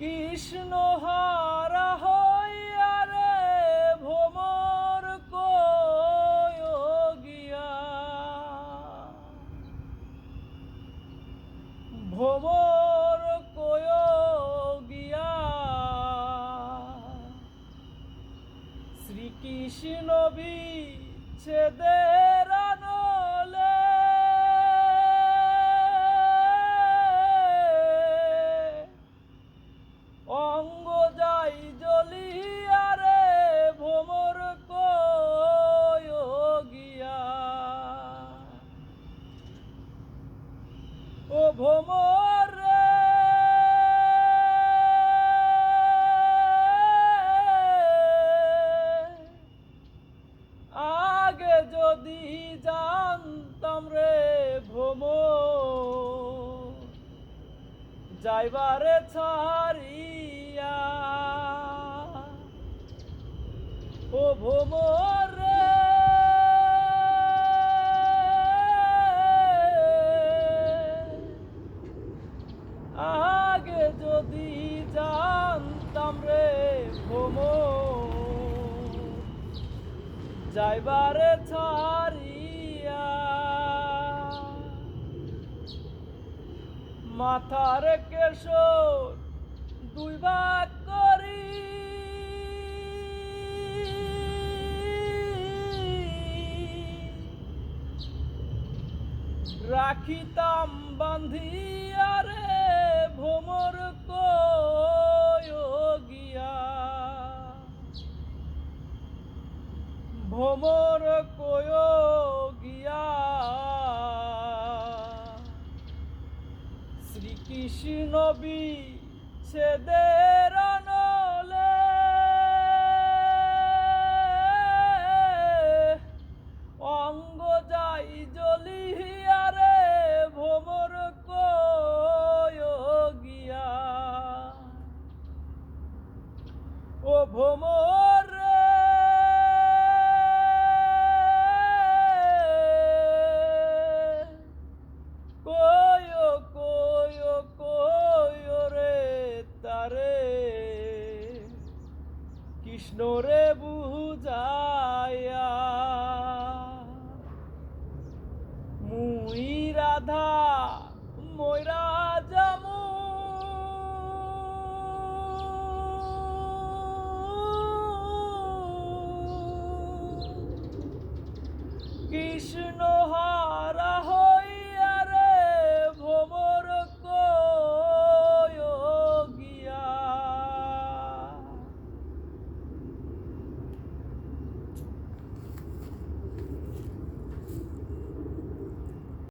কৃষ্ণ হারা হইয়া রে কয় গিয়া কয় গিয়া শ্রীকৃষ্ণ বিচ্ছেদের অঙ্গ যাই জ্বলিয়া রে ভোমর গিয়া ও ভোমর রে। আগে যদি জানতাম রে ভোমর, যাইবারে ছাড়িয়া যাইবারে ছাড়িয়া। মাথার কেশর দুই ভাগ করি। রাখিতাম বান্ধিয়া রে ভোমর কয় গিয়া। শ্রীকৃষ্ণ বিচ্ছেদের নলে অঙ্গ কয় গিয়া। ও ভোমর কৃষ্ণ রে বুঝায়া মুই রাধা ময়রা জামু কৃষ্ণ